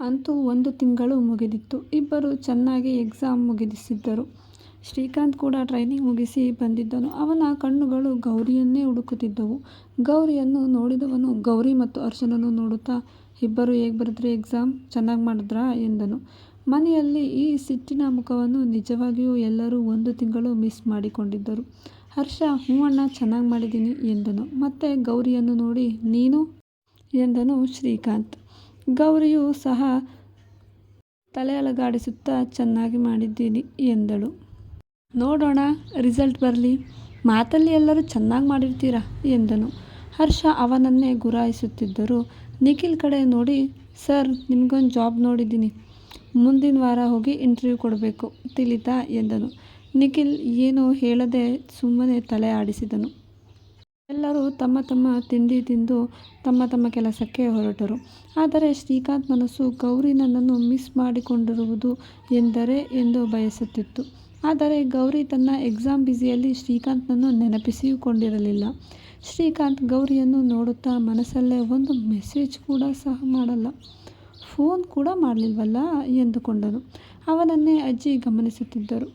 ಅಂತೂ ಒಂದು ತಿಂಗಳು ಮುಗಿದಿತ್ತು. ಇಬ್ಬರು ಚೆನ್ನಾಗಿ ಎಕ್ಸಾಮ್ ಮುಗಿಸಿದ್ದರು. ಶ್ರೀಕಾಂತ್ ಕೂಡ ಟ್ರೈನಿಂಗ್ ಮುಗಿಸಿ ಬಂದಿದ್ದನು. ಅವನ ಕಣ್ಣುಗಳು ಗೌರಿಯನ್ನೇ ಹುಡುಕುತ್ತಿದ್ದವು. ಗೌರಿಯನ್ನು ನೋಡಿದವನು ಗೌರಿ ಮತ್ತು ಅರ್ಶನನ್ನು ನೋಡುತ್ತಾ, ಇಬ್ಬರು ಹೇಗೆ ಬರೆದ್ರಿ ಎಕ್ಸಾಮ್? ಚೆನ್ನಾಗಿ ಮಾಡಿದ್ರಾ? ಎಂದನು. ಮನೆಯಲ್ಲಿ ಈ ಸಿಟ್ಟಿನ ಮುಖವನ್ನು ನಿಜವಾಗಿಯೂ ಎಲ್ಲರೂ ಒಂದು ತಿಂಗಳು ಮಿಸ್ ಮಾಡಿಕೊಂಡಿದ್ದರು. ಹರ್ಷ, ಹ್ಞೂ ಅಣ್ಣ, ಚೆನ್ನಾಗಿ ಮಾಡಿದ್ದೀನಿ, ಎಂದನು. ಮತ್ತೆ ಗೌರಿಯನ್ನು ನೋಡಿ, ನೀನು? ಎಂದನು ಶ್ರೀಕಾಂತ್. ಗೌರಿಯೂ ಸಹ ತಲೆ ಅಲಗಾಡಿಸುತ್ತಾ ಚೆನ್ನಾಗಿ ಮಾಡಿದ್ದೀನಿ ಎಂದಳು. ನೋಡೋಣ, ರಿಸಲ್ಟ್ ಬರಲಿ. ಮಾತಲ್ಲಿ ಎಲ್ಲರೂ ಚೆನ್ನಾಗಿ ಮಾಡಿರ್ತೀರಾ ಎಂದನು. ಹರ್ಷ ಅವನನ್ನೇ ಗುರಾಯಿಸುತ್ತಿದ್ದರು. ನಿಖಿಲ್ ಕಡೆ ನೋಡಿ, ಸರ್, ನಿಮಗೊಂದು ಜಾಬ್ ನೋಡಿದ್ದೀನಿ. ಮುಂದಿನ ವಾರ ಹೋಗಿ ಇಂಟರ್ವ್ಯೂ ಕೊಡಬೇಕು, ತಿಳಿತಾ ಎಂದನು. ನಿಖಿಲ್ ಏನೂ ಹೇಳದೆ ಸುಮ್ಮನೆ ತಲೆ ಆಡಿಸಿದನು. ಎಲ್ಲರೂ ತಮ್ಮ ತಮ್ಮ ತಿಂಡಿ ತಿಂದು ತಮ್ಮ ತಮ್ಮ ಕೆಲಸಕ್ಕೆ ಹೊರಟರು. ಆದರೆ ಶ್ರೀಕಾಂತ್ ಮನಸ್ಸು ಗೌರಿ ನನ್ನನ್ನು ಮಿಸ್ ಮಾಡಿಕೊಂಡಿರುವುದು ಎಂದರೆ ಎಂದು ಬಯಸುತ್ತಿತ್ತು. ಆದರೆ ಗೌರಿ ತನ್ನ ಎಕ್ಸಾಮ್ ಬ್ಯುಸಿಯಲ್ಲಿ ಶ್ರೀಕಾಂತ್ನನ್ನು ನೆನಪಿಸಿಕೊಂಡಿರಲಿಲ್ಲ. ಶ್ರೀಕಾಂತ್ ಗೌರಿಯನ್ನು ನೋಡುತ್ತಾ ಮನಸ್ಸಲ್ಲೇ ಒಂದು ಮೆಸೇಜ್ ಕೂಡ ಸಹ ಮಾಡಲ್ಲ, ಫೋನ್ ಕೂಡ ಮಾಡಲಿಲ್ವಲ್ಲ ಎಂದುಕೊಂಡನು. ಅವನನ್ನೇ ಅಜ್ಜಿ ಗಮನಿಸುತ್ತಿದ್ದರು.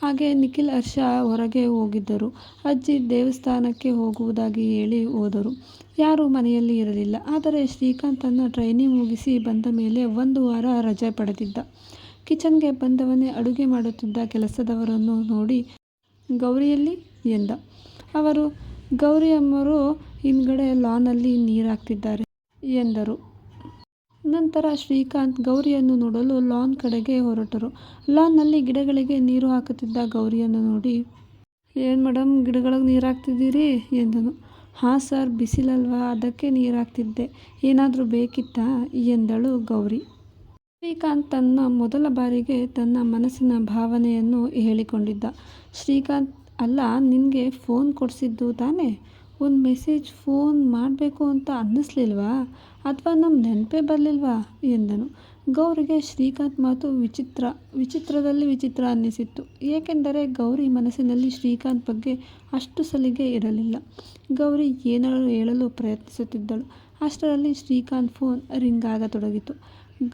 ಹಾಗೆ ನಿಖಿಲ್ ಹರ್ಷ ಹೊರಗೆ ಹೋಗಿದ್ದರು. ಅಜ್ಜಿ ದೇವಸ್ಥಾನಕ್ಕೆ ಹೋಗುವುದಾಗಿ ಹೇಳಿ ಹೋದರು. ಯಾರೂ ಮನೆಯಲ್ಲಿ ಇರಲಿಲ್ಲ. ಆದರೆ ಶ್ರೀಕಾಂತ್ ತನ್ನ ಟ್ರೈನಿಂಗ್ ಮುಗಿಸಿ ಬಂದ ಮೇಲೆ ಒಂದು ವಾರ ರಜೆ ಪಡೆದಿದ್ದ. ಕಿಚನ್ಗೆ ಬಂದವನೇ ಅಡುಗೆ ಮಾಡುತ್ತಿದ್ದ ಕೆಲಸದವರನ್ನು ನೋಡಿ ಗೌರಿಯಲ್ಲಿ ಎಂದ. ಅವರು, ಗೌರಿಯಮ್ಮರು ಹಿಂದ್ಗಡೆ ಲಾನಲ್ಲಿ ನೀರು ಹಾಕ್ತಿದ್ದಾರೆ ಎಂದರು. ನಂತರ ಶ್ರೀಕಾಂತ್ ಗೌರಿಯನ್ನು ನೋಡಲು ಲಾನ್ ಕಡೆಗೆ ಹೊರಟರು. ಲಾನ್ನಲ್ಲಿ ಗಿಡಗಳಿಗೆ ನೀರು ಹಾಕುತ್ತಿದ್ದ ಗೌರಿಯನ್ನು ನೋಡಿ, ಏನು ಮೇಡಮ್ ಗಿಡಗಳಿಗೆ ನೀರು ಹಾಕ್ತಿದ್ದೀರಿ? ಎಂದನು. ಹಾಂ ಸರ್, ಬಿಸಿಲಲ್ವಾ, ಅದಕ್ಕೆ ನೀರು ಹಾಕ್ತಿದ್ದೆ. ಏನಾದರೂ ಬೇಕಿತ್ತಾ? ಎಂದಳು ಗೌರಿ. ಶ್ರೀಕಾಂತ್ ತನ್ನ ಮೊದಲ ಬಾರಿಗೆ ತನ್ನ ಮನಸ್ಸಿನ ಭಾವನೆಯನ್ನು ಹೇಳಿಕೊಂಡಿದ್ದ. ಶ್ರೀಕಾಂತ್, ಅಲ್ಲ, ನಿನಗೆ ಫೋನ್ ಕೊಡಿಸಿದ್ದು ತಾನೇ? ಒಂದು ಮೆಸೇಜ್ ಫೋನ್ ಮಾಡಬೇಕು ಅಂತ ಅನ್ನಿಸ್ಲಿಲ್ವಾ? ಅಥವಾ ನಮ್ಮ ನೆನಪೇ ಬರಲಿಲ್ವಾ ಎಂದನು. ಗೌರಿಗೆ ಶ್ರೀಕಾಂತ್ ಮಾತು ವಿಚಿತ್ರ, ವಿಚಿತ್ರದಲ್ಲಿ ವಿಚಿತ್ರ ಅನ್ನಿಸಿತ್ತು. ಏಕೆಂದರೆ ಗೌರಿ ಮನಸ್ಸಿನಲ್ಲಿ ಶ್ರೀಕಾಂತ್ ಬಗ್ಗೆ ಅಷ್ಟು ಸಲಿಗೆ ಇರಲಿಲ್ಲ. ಗೌರಿ ಏನಾದರೂ ಹೇಳಲು ಪ್ರಯತ್ನಿಸುತ್ತಿದ್ದಳು. ಅಷ್ಟರಲ್ಲಿ ಶ್ರೀಕಾಂತ್ ಫೋನ್ ರಿಂಗ್ ಆಗತೊಡಗಿತು.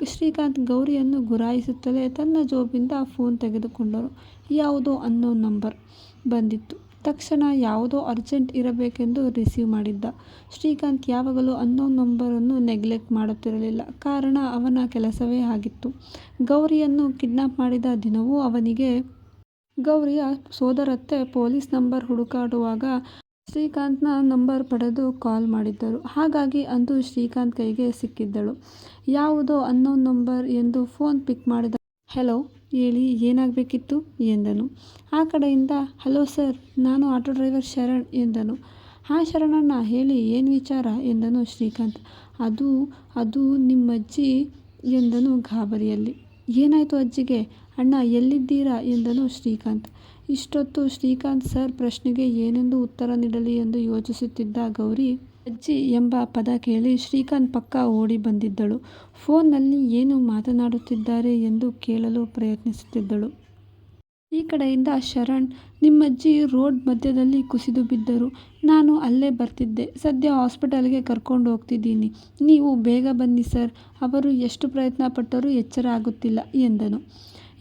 ಶ್ರೀಕಾಂತ್ ಗೌರಿಯನ್ನು ಗುರಾಯಿಸುತ್ತಲೇ ತನ್ನ ಜೋಬಿಂದ ಫೋನ್ ತೆಗೆದುಕೊಂಡರು ಯಾವುದೋ ಅನ್ನೋ ನಂಬರ್ ಬಂದಿತ್ತು. ತಕ್ಷಣ ಯಾವುದೋ ಅರ್ಜೆಂಟ್ ಇರಬೇಕೆಂದು ರಿಸೀವ್ ಮಾಡಿದ್ದ. ಶ್ರೀಕಾಂತ್ ಯಾವಾಗಲೂ ಅನ್ನೋನ್ ನಂಬರನ್ನು ನೆಗ್ಲೆಕ್ಟ್ ಮಾಡುತ್ತಿರಲಿಲ್ಲ. ಕಾರಣ ಅವನ ಕೆಲಸವೇ ಆಗಿತ್ತು ಗೌರಿಯನ್ನು ಕಿಡ್ನಾಪ್ ಮಾಡಿದ ದಿನವೂ ಅವನಿಗೆ, ಗೌರಿಯ ಸೋದರತ್ತೆ ಪೊಲೀಸ್ ನಂಬರ್ ಹುಡುಕಾಡುವಾಗ ಶ್ರೀಕಾಂತ್ನ ನಂಬರ್ ಪಡೆದು ಕಾಲ್ ಮಾಡಿದ್ದರು. ಹಾಗಾಗಿ ಅಂದು ಶ್ರೀಕಾಂತ್ ಕೈಗೆ ಸಿಕ್ಕಿದ್ದಳು. ಯಾವುದೋ ಅನ್ನೋನ್ ನಂಬರ್ ಎಂದು ಫೋನ್ ಪಿಕ್ ಮಾಡಿದ ಹಲೋ ಹೇಳಿ ಏನಾಗಬೇಕಿತ್ತು? ಎಂದನು. ಆ ಕಡೆಯಿಂದ, ಹಲೋ ಸರ್, ನಾನು ಆಟೋ ಡ್ರೈವರ್ ಶರಣ್, ಎಂದನು. ಹಾಂ ಶರಣಣ್ಣ, ಹೇಳಿ, ಏನು ವಿಚಾರ? ಎಂದನು ಶ್ರೀಕಾಂತ್. ಅದು ಅದು ನಿಮ್ಮ ಅಜ್ಜಿ ಎಂದನು ಗಾಬರಿಯಲ್ಲಿ. ಏನಾಯಿತು ಅಜ್ಜಿಗೆ? ಅಣ್ಣ, ಎಲ್ಲಿದ್ದೀರಾ? ಎಂದನು ಶ್ರೀಕಾಂತ್. ಇಷ್ಟೊತ್ತು ಶ್ರೀಕಾಂತ್ ಸರ್ ಪ್ರಶ್ನೆಗೆ ಏನೆಂದು ಉತ್ತರ ನೀಡಲಿ ಎಂದು ಯೋಚಿಸುತ್ತಿದ್ದ ಗೌರಿ ಅಜ್ಜಿ ಎಂಬ ಪದ ಕೇಳಿ ಶ್ರೀಕಾಂತ್ ಪಕ್ಕ ಓಡಿ ಬಂದಿದ್ದಳು. ಫೋನ್ನಲ್ಲಿ ಏನು ಮಾತನಾಡುತ್ತಿದ್ದಾರೆ ಎಂದು ಕೇಳಲು ಪ್ರಯತ್ನಿಸುತ್ತಿದ್ದಳು. ಈ ಕಡೆಯಿಂದ ಶರಣ್, ನಿಮ್ಮಜ್ಜಿ ರೋಡ್ ಮಧ್ಯದಲ್ಲಿ ಕುಸಿದು ಬಿದ್ದರು. ನಾನು ಅಲ್ಲೇ ಬರ್ತಿದ್ದೆ. ಸದ್ಯ ಹಾಸ್ಪಿಟಲ್ಗೆ ಕರ್ಕೊಂಡು ಹೋಗ್ತಿದ್ದೀನಿ. ನೀವು ಬೇಗ ಬನ್ನಿ ಸರ್ ಅವರು ಎಷ್ಟು ಪ್ರಯತ್ನ ಪಟ್ಟರೂ ಎಚ್ಚರ ಆಗುತ್ತಿಲ್ಲ ಎಂದನು.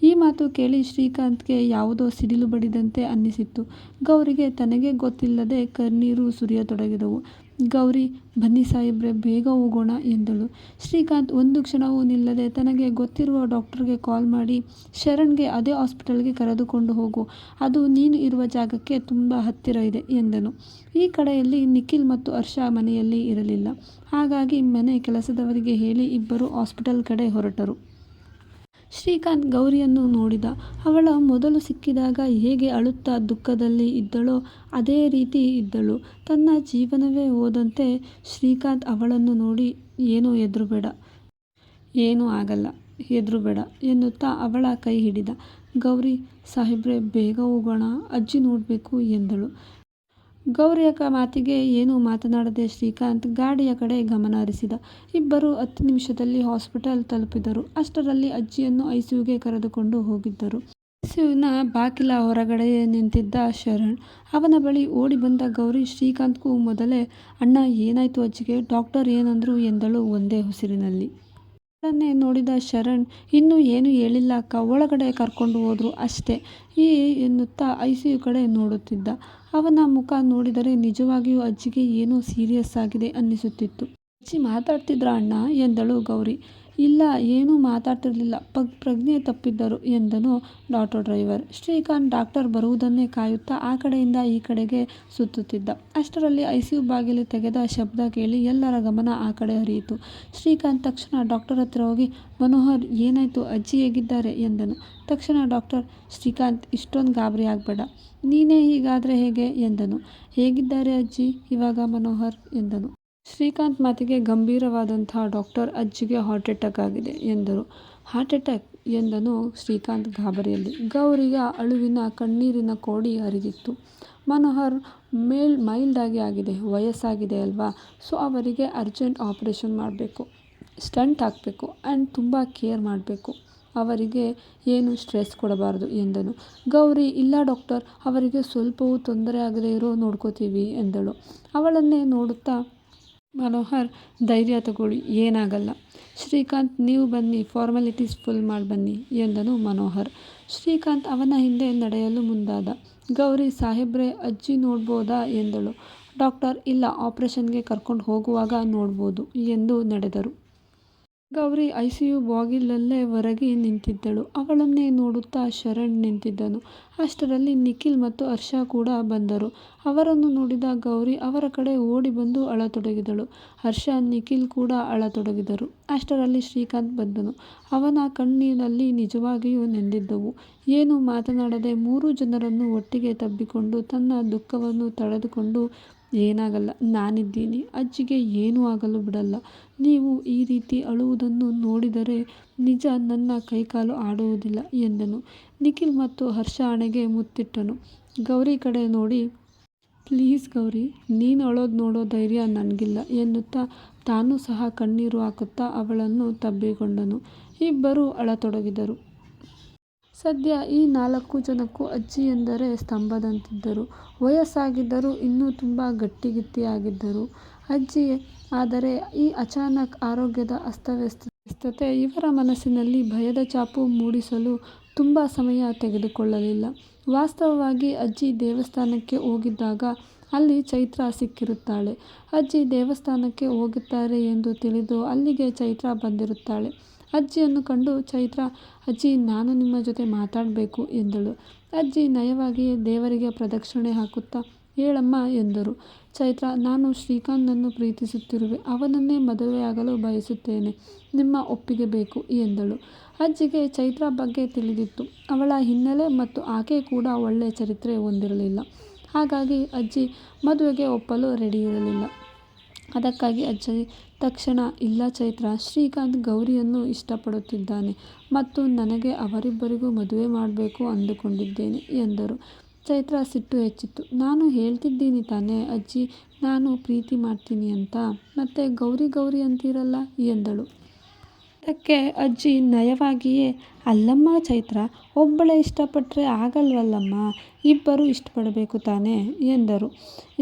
ಈ ಮಾತು ಕೇಳಿ ಶ್ರೀಕಾಂತ್ಗೆ ಯಾವುದೋ ಸಿಡಿಲು ಬಡಿದಂತೆ ಅನ್ನಿಸಿತ್ತು ಗೌರಿಗೆ ತನಗೆ ಗೊತ್ತಿಲ್ಲದೆ ಕಣ್ಣೀರು ಸುರಿಯತೊಡಗಿದವು. ಗೌರಿ, ಬನ್ನಿ ಸಾಹೇಬ್ರೆ, ಬೇಗ ಹೋಗೋಣ ಎಂದಳು. ಶ್ರೀಕಾಂತ್ ಒಂದು ಕ್ಷಣವೂ ನಿಲ್ಲದೆ ತನಗೆ ಗೊತ್ತಿರುವ ಡಾಕ್ಟರ್ಗೆ ಕಾಲ್ ಮಾಡಿ, ಶರಣ್ಗೆ ಅದೇ ಹಾಸ್ಪಿಟಲ್ಗೆ ಕರೆದುಕೊಂಡು ಹೋಗು. ಅದು ನೀನು ಇರುವ ಜಾಗಕ್ಕೆ ತುಂಬ ಹತ್ತಿರ ಇದೆ ಎಂದನು. ಈ ಕಡೆಯಲ್ಲಿ ನಿಖಿಲ್ ಮತ್ತು ಹರ್ಷ ಮನೆಯಲ್ಲಿ ಇರಲಿಲ್ಲ. ಹಾಗಾಗಿ ಮನೆ ಕೆಲಸದವರಿಗೆ ಹೇಳಿ ಇಬ್ಬರು ಹಾಸ್ಪಿಟಲ್ ಕಡೆ ಹೊರಟರು. ಶ್ರೀಕಾಂತ್ ಗೌರಿಯನ್ನು ನೋಡಿದ. ಅವಳ ಮೊದಲು ಸಿಕ್ಕಿದಾಗ ಹೇಗೆ ಅಳುತ್ತಾ ದುಃಖದಲ್ಲಿ ಇದ್ದಳೋ ಅದೇ ರೀತಿ ಇದ್ದಳು. ತನ್ನ ಜೀವನವೇ ಹೋದಂತೆ. ಶ್ರೀಕಾಂತ್ ಅವಳನ್ನು ನೋಡಿ, ಏನೂ ಹೆದ್ರಬೇಡ. ಏನೂ ಆಗಲ್ಲ, ಹೆದ್ರಬೇಡ ಎನ್ನುತ್ತಾ ಅವಳ ಕೈ ಹಿಡಿದ. ಗೌರಿ ಸಾಹೇಬ್ರೆ, ಬೇಗ ಹೋಗೋಣ, ಅಜ್ಜಿ ನೋಡಬೇಕು ಎಂದಳು. ಗೌರಿಯ ಮಾತಿಗೆ ಏನೂ ಮಾತನಾಡದೆ ಶ್ರೀಕಾಂತ್ ಗಾಡಿಯ ಕಡೆ ಗಮನ ಹರಿಸಿದ. ಇಬ್ಬರು ಹತ್ತು ನಿಮಿಷದಲ್ಲಿ ಹಾಸ್ಪಿಟಲ್ ತಲುಪಿದರು. ಅಷ್ಟರಲ್ಲಿ ಅಜ್ಜಿಯನ್ನು ಐಸಿಯುಗೆ ಕರೆದುಕೊಂಡು ಹೋಗಿದ್ದರು. ಐಸಿಯುವಿನ ಬಾಕಿಲ ಹೊರಗಡೆ ನಿಂತಿದ್ದ ಶರಣ್. ಅವನ ಬಳಿ ಓಡಿ ಬಂದ ಗೌರಿ ಶ್ರೀಕಾಂತ್ಗೂ ಮೊದಲೇ, ಅಣ್ಣ, ಏನಾಯ್ತು ಅಜ್ಜಿಗೆ? ಡಾಕ್ಟರ್ ಏನಂದ್ರು? ಎಂದಳು ಒಂದೇ ಉಸಿರಿನಲ್ಲಿ. ಅದನ್ನೇ ನೋಡಿದ ಶರಣ್ ಇನ್ನೂ ಏನೂ ಹೇಳಿಲ್ಲ ಅಕ್ಕ. ಒಳಗಡೆ ಕರ್ಕೊಂಡು ಹೋದ್ರು ಅಷ್ಟೇ. ಈ ಎನ್ನುತ್ತಾ ಐ ಸಿ ಯು ಕಡೆ ನೋಡುತ್ತಿದ್ದ. ಅವನ ಮುಖ ನೋಡಿದರೆ ನಿಜವಾಗಿಯೂ ಅಜ್ಜಿಗೆ ಏನೋ ಸೀರಿಯಸ್ ಆಗಿದೆ ಅನ್ನಿಸುತ್ತಿತ್ತು. ಅಜ್ಜಿ ಮಾತಾಡ್ತಿದ್ರ ಅಣ್ಣ? ಎಂದಳು ಗೌರಿ. ಇಲ್ಲ, ಏನೂ ಮಾತಾಡ್ತಿರಲಿಲ್ಲ. ಪಗ್ ಪ್ರಜ್ಞೆ ತಪ್ಪಿದ್ದರು ಎಂದನು ಆಟೋ ಡ್ರೈವರ್. ಶ್ರೀಕಾಂತ್ ಡಾಕ್ಟರ್ ಬರುವುದನ್ನೇ ಕಾಯುತ್ತಾ ಆ ಕಡೆಯಿಂದ ಈ ಕಡೆಗೆ ಸುತ್ತುತ್ತಿದ್ದ. ಅಷ್ಟರಲ್ಲಿ ಐ ಸಿ ಯು ಬಾಗಿಲು ತೆಗೆದ ಶಬ್ದ ಕೇಳಿ ಎಲ್ಲರ ಗಮನ ಆ ಕಡೆ ಹರಿಯಿತು. ಶ್ರೀಕಾಂತ್ ತಕ್ಷಣ ಡಾಕ್ಟರ್ ಹತ್ರ ಹೋಗಿ, ಮನೋಹರ್, ಏನಾಯಿತು? ಅಜ್ಜಿ ಹೇಗಿದ್ದಾರೆ? ಎಂದನು. ತಕ್ಷಣ ಡಾಕ್ಟರ್, ಶ್ರೀಕಾಂತ್, ಇಷ್ಟೊಂದು ಗಾಬರಿ ಆಗಬೇಡ. ನೀನೇ ಹೀಗಾದರೆ ಹೇಗೆ? ಎಂದನು. ಹೇಗಿದ್ದಾರೆ ಅಜ್ಜಿ ಇವಾಗ ಮನೋಹರ್? ಎಂದನು. ಶ್ರೀಕಾಂತ್ ಮಾತಿಗೆ ಗಂಭೀರವಾದಂತಹ ಡಾಕ್ಟರ್ ಅಜ್ಜಿಗೆ ಹಾರ್ಟ್ ಅಟ್ಯಾಕ್ ಆಗಿದೆ ಎಂದರು. ಹಾರ್ಟ್ ಅಟ್ಯಾಕ್ ಎಂದನು ಶ್ರೀಕಾಂತ್ ಗಾಬರಿಯಲ್ಲಿ. ಗೌರಿಗ ಅಳುವಿನ ಕಣ್ಣೀರಿನ ಕೋಡಿ ಹರಿದಿತ್ತು. ಮನೋಹರ್ ಮೇಲ್ ಮೈಲ್ಡ್ ಆಗಿ ಆಗಿದೆ. ವಯಸ್ಸಾಗಿದೆ ಅಲ್ವಾ? ಸೊ, ಅವರಿಗೆ ಅರ್ಜೆಂಟ್ ಆಪರೇಷನ್ ಮಾಡಬೇಕು. ಸ್ಟಂಟ್ ಹಾಕಬೇಕು ಆ್ಯಂಡ್ ತುಂಬ ಕೇರ್ ಮಾಡಬೇಕು. ಅವರಿಗೆ ಏನು ಸ್ಟ್ರೆಸ್ ಕೊಡಬಾರದು ಎಂದನು. ಗೌರಿ, ಇಲ್ಲ ಡಾಕ್ಟರ್, ಅವರಿಗೆ ಸ್ವಲ್ಪವೂ ತೊಂದರೆ ಆಗದೇ ಇರೋ ನೋಡ್ಕೋತೀವಿ ಎಂದಳು. ಅವಳನ್ನೇ ನೋಡುತ್ತಾ ಮನೋಹರ್, ಧೈರ್ಯ ತಗೊಳ್ಳಿ, ಏನಾಗಲ್ಲ. ಶ್ರೀಕಾಂತ್, ನೀವು ಬನ್ನಿ ಫಾರ್ಮಾಲಿಟೀಸ್ ಫುಲ್ ಮಾಡಿ ಬನ್ನಿ, ಎಂದನು ಮನೋಹರ್. ಶ್ರೀಕಾಂತ್ ಅವನ ಹಿಂದೆ ನಡೆಯಲು ಮುಂದಾದ. ಗೌರಿ ಸಾಹೇಬ್ರೆ, ಅಜ್ಜಿ ನೋಡ್ಬೋದಾ, ಎಂದಳು. ಡಾಕ್ಟರ್, ಇಲ್ಲ ಆಪರೇಷನ್ಗೆ ಕರ್ಕೊಂಡು ಹೋಗುವಾಗ ನೋಡ್ಬೋದು, ಎಂದು ನಡೆದರು. ಗೌರಿ ಐ ಸಿ ಬಾಗಿಲಲ್ಲೇ ಹೊರಗೆ ನಿಂತಿದ್ದಳು. ಅವಳನ್ನೇ ನೋಡುತ್ತಾ ಶರಣ್ ನಿಂತಿದ್ದನು. ಅಷ್ಟರಲ್ಲಿ ನಿಖಿಲ್ ಮತ್ತು ಹರ್ಷ ಕೂಡ ಬಂದರು. ಅವರನ್ನು ನೋಡಿದ ಗೌರಿ ಅವರ ಕಡೆ ಓಡಿ ಬಂದು ಅಳತೊಡಗಿದಳು. ಹರ್ಷ, ನಿಖಿಲ್ ಕೂಡ ಅಳತೊಡಗಿದರು. ಅಷ್ಟರಲ್ಲಿ ಶ್ರೀಕಾಂತ್ ಬಂದನು. ಅವನ ಕಣ್ಣಿನಲ್ಲಿ ನಿಜವಾಗಿಯೂ ನೆಂದಿದ್ದವು. ಏನು ಮಾತನಾಡದೆ ಮೂರು ಜನರನ್ನು ಒಟ್ಟಿಗೆ ತಬ್ಬಿಕೊಂಡು ತನ್ನ ದುಃಖವನ್ನು ತಡೆದುಕೊಂಡು ಏನಾಗಲ್ಲ, ನಾನಿದ್ದೀನಿ, ಅಜ್ಜಿಗೆ ಏನೂ ಆಗಲು ಬಿಡಲ್ಲ. ನೀವು ಈ ರೀತಿ ಅಳುವುದನ್ನು ನೋಡಿದರೆ ನಿಜ ನನ್ನ ಕೈಕಾಲು ಆಡುವುದಿಲ್ಲ ಎಂದನು. ನಿಖಿಲ್ ಮತ್ತು ಹರ್ಷ ಹಣೆಗೆ ಮುತ್ತಿಟ್ಟನು. ಗೌರಿ ಕಡೆ ನೋಡಿ, ಪ್ಲೀಸ್ ಗೌರಿ, ನೀನು ಅಳೋದು ನೋಡೋ ಧೈರ್ಯ ನನಗಿಲ್ಲ ಎನ್ನುತ್ತಾ ತಾನೂ ಸಹ ಕಣ್ಣೀರು ಹಾಕುತ್ತಾ ಅವಳನ್ನು ತಬ್ಬಿಕೊಂಡನು. ಇಬ್ಬರೂ ಅಳತೊಡಗಿದರು. ಸದ್ಯ ಈ ನಾಲ್ಕು ಜನಕ್ಕೂ ಅಜ್ಜಿ ಎಂದರೆ ಸ್ತಂಭದಂತಿದ್ದರು. ವಯಸ್ಸಾಗಿದ್ದರೂ ಇನ್ನೂ ತುಂಬ ಗಟ್ಟಿಗಿಟ್ಟಿಯಾಗಿದ್ದರು ಅಜ್ಜಿ ಆದರೆ ಈ ಅಚಾನಕ್ ಆರೋಗ್ಯದ ಅಸ್ತವ್ಯಸ್ತತೆ ಇವರ ಮನಸ್ಸಿನಲ್ಲಿ ಭಯದ ಛಾಪು ಮೂಡಿಸಲು ತುಂಬ ಸಮಯ ತೆಗೆದುಕೊಳ್ಳಲಿಲ್ಲ. ವಾಸ್ತವವಾಗಿ ಅಜ್ಜಿ ದೇವಸ್ಥಾನಕ್ಕೆ ಹೋಗಿದ್ದಾಗ ಅಲ್ಲಿ ಚೈತ್ರ ಸಿಕ್ಕಿರುತ್ತಾಳೆ. ಅಜ್ಜಿ ದೇವಸ್ಥಾನಕ್ಕೆ ಹೋಗುತ್ತಾರೆ ಎಂದು ತಿಳಿದು ಅಲ್ಲಿಗೆ ಚೈತ್ರ ಬಂದಿರುತ್ತಾಳೆ. ಅಜ್ಜಿಯನ್ನು ಕಂಡು, ಚೈತ್ರ, ಅಜ್ಜಿ, ನಾನು ನಿಮ್ಮ ಜೊತೆ ಮಾತಾಡಬೇಕು ಎಂದಳು. ಅಜ್ಜಿ ನಯವಾಗಿ ದೇವರಿಗೆ ಪ್ರದಕ್ಷಿಣೆ ಹಾಕುತ್ತಾ, ಹೇಳಮ್ಮ ಎಂದರು. ಚೈತ್ರ, ನಾನು ಶ್ರೀಕಾಂತನನ್ನು ಪ್ರೀತಿಸುತ್ತಿರುವೆ. ಅವನನ್ನೇ ಮದುವೆಯಾಗಲು ಬಯಸುತ್ತೇನೆ. ನಿಮ್ಮ ಒಪ್ಪಿಗೆ ಬೇಕು ಎಂದಳು. ಅಜ್ಜಿಗೆ ಚೈತ್ರ ಬಗ್ಗೆ ತಿಳಿದಿತ್ತು. ಅವಳ ಹಿನ್ನೆಲೆ ಮತ್ತು ಆಕೆ ಕೂಡ ಒಳ್ಳೆಯ ಚರಿತ್ರೆ ಹೊಂದಿರಲಿಲ್ಲ. ಹಾಗಾಗಿ ಅಜ್ಜಿ ಮದುವೆಗೆ ಒಪ್ಪಲು ರೆಡಿ ಇರಲಿಲ್ಲ ಅದಕ್ಕಾಗಿ ಅಜ್ಜಿ ತಕ್ಷಣ, ಇಲ್ಲ ಚೈತ್ರ, ಶ್ರೀಕಾಂತ್ ಗೌರಿಯನ್ನು ಇಷ್ಟಪಡುತ್ತಿದ್ದಾನೆ ಮತ್ತು ನನಗೆ ಅವರಿಬ್ಬರಿಗೂ ಮದುವೆ ಮಾಡಬೇಕು ಅಂದುಕೊಂಡಿದ್ದೇನೆ ಎಂದರು. ಚೈತ್ರ ಸಿಟ್ಟು ಹೆಚ್ಚಿತ್ತು. ನಾನು ಹೇಳ್ತಿದ್ದೀನಿ ತಾನೇ ಅಜ್ಜಿ, ನಾನು ಪ್ರೀತಿ ಮಾಡ್ತೀನಿ ಅಂತ. ಮತ್ತೆ ಗೌರಿ ಗೌರಿ ಅಂತೀರಲ್ಲ ಎಂದಳು. ಅದಕ್ಕೆ ಅಜ್ಜಿ ನಯವಾಗಿಯೇ, ಅಲ್ಲಮ್ಮ, ಚೈತ್ರ, ಒಬ್ಬಳೇ ಇಷ್ಟಪಟ್ಟರೆ ಆಗಲ್ವಲ್ಲಮ್ಮ? ಇಬ್ಬರು ಇಷ್ಟಪಡಬೇಕು ತಾನೇ? ಎಂದರು.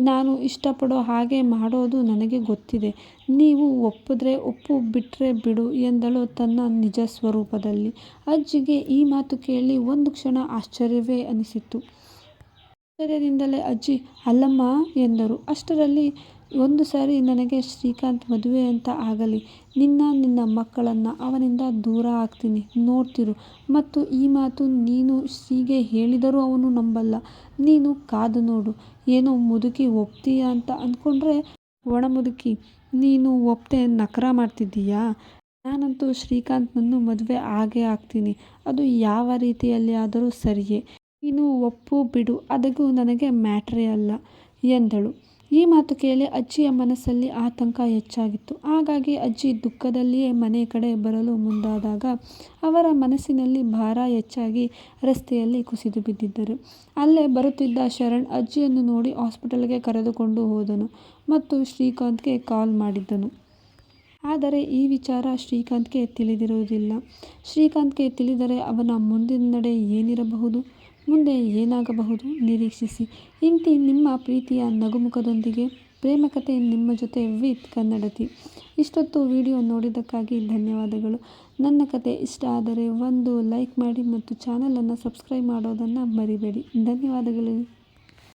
ನಾನು ಇಷ್ಟಪಡೋ ಹಾಗೆ ಮಾಡೋದು ನನಗೆ ಗೊತ್ತಿದೆ. ನೀವು ಒಪ್ಪಿದ್ರೆ ಒಪ್ಪು ಬಿಟ್ಟರೆ ಬಿಡು, ಎಂದಳು ತನ್ನ ನಿಜ ಸ್ವರೂಪದಲ್ಲಿ. ಅಜ್ಜಿಗೆ ಈ ಮಾತು ಕೇಳಿ ಒಂದು ಕ್ಷಣ ಆಶ್ಚರ್ಯವೇ ಅನಿಸಿತು ಆಶ್ಚರ್ಯದಿಂದಲೇ ಅಜ್ಜಿ, ಅಲ್ಲಮ್ಮ, ಎಂದರು. ಅಷ್ಟರಲ್ಲಿ ಒಂದು ಸಾರಿ ನನಗೆ ಶ್ರೀಕಾಂತ್ ಮದುವೆ ಅಂತ ಆಗಲಿ, ನಿನ್ನ ನಿನ್ನ ಮಕ್ಕಳನ್ನು ಅವನಿಂದ ದೂರ ಆಗ್ತೀನಿ, ನೋಡ್ತಿರು. ಮತ್ತು ಈ ಮಾತು ನೀನು ಶ್ರೀಗೆ ಹೇಳಿದರೂ ಅವನು ನಂಬಲ್ಲ. ನೀನು ಕಾದು ನೋಡು, ಏನೋ ಮುದುಕಿ ಒಪ್ತೀಯ ಅಂತ ಅಂದ್ಕೊಂಡ್ರೆ ಒಣ ಮುದುಕಿ, ನೀನು ಒಪ್ತೆ ನಕರ ಮಾಡ್ತಿದ್ದೀಯಾ? ನಾನಂತೂ ಶ್ರೀಕಾಂತ್ನನ್ನು ಮದುವೆ ಆಗೇ ಆಗ್ತೀನಿ. ಅದು ಯಾವ ರೀತಿಯಲ್ಲಿ ಆದರೂ ಸರಿಯೇ. ನೀನು ಒಪ್ಪು ಬಿಡು, ಅದಕ್ಕೂ ನನಗೆ ಮ್ಯಾಟ್ರೇ ಅಲ್ಲ ಎಂದಳು. ಈ ಮಾತು ಕೇಳಿ ಅಜ್ಜಿಯ ಮನಸ್ಸಲ್ಲಿ ಆತಂಕ ಹೆಚ್ಚಾಗಿತ್ತು. ಹಾಗಾಗಿ ಅಜ್ಜಿ ದುಃಖದಲ್ಲಿಯೇ ಮನೆ ಕಡೆ ಬರಲು ಮುಂದಾದಾಗ ಅವರ ಮನಸ್ಸಿನಲ್ಲಿ ಭಾರ ಹೆಚ್ಚಾಗಿ ರಸ್ತೆಯಲ್ಲಿ ಕುಸಿದು ಬಿದ್ದಿದ್ದರು. ಅಲ್ಲೇ ಬರುತ್ತಿದ್ದ ಶರಣ್ ಅಜ್ಜಿಯನ್ನು ನೋಡಿ ಹಾಸ್ಪಿಟಲ್ಗೆ ಕರೆದುಕೊಂಡು ಹೋದನು ಮತ್ತು ಶ್ರೀಕಾಂತ್ಗೆ ಕಾಲ್ ಮಾಡಿದ್ದನು. ಆದರೆ ಈ ವಿಚಾರ ಶ್ರೀಕಾಂತ್ಗೆ ತಿಳಿದಿರುವುದಿಲ್ಲ. ಶ್ರೀಕಾಂತ್ಗೆ ತಿಳಿದರೆ ಅವನ ಮುಂದಿನ ನಡೆ ಏನಿರಬಹುದು? ಮುಂದೆ ಏನಾಗಬಹುದು? ನಿರೀಕ್ಷಿಸಿ. ಇಂತಿ ನಿಮ್ಮ ಪ್ರೀತಿಯ ನಗುಮುಖದೊಂದಿಗೆ ಪ್ರೇಮ ಕಥೆ ನಿಮ್ಮ ಜೊತೆ ವಿತ್ ಕನ್ನಡತಿ. ಇಷ್ಟೊತ್ತು ವಿಡಿಯೋ ನೋಡಿದ್ದಕ್ಕಾಗಿ ಧನ್ಯವಾದಗಳು. ನನ್ನ ಕತೆ ಇಷ್ಟ ಆದರೆ ಒಂದು ಲೈಕ್ ಮಾಡಿ ಮತ್ತು ಚಾನಲನ್ನು ಸಬ್ಸ್ಕ್ರೈಬ್ ಮಾಡೋದನ್ನು ಮರಿಬೇಡಿ. ಧನ್ಯವಾದಗಳು.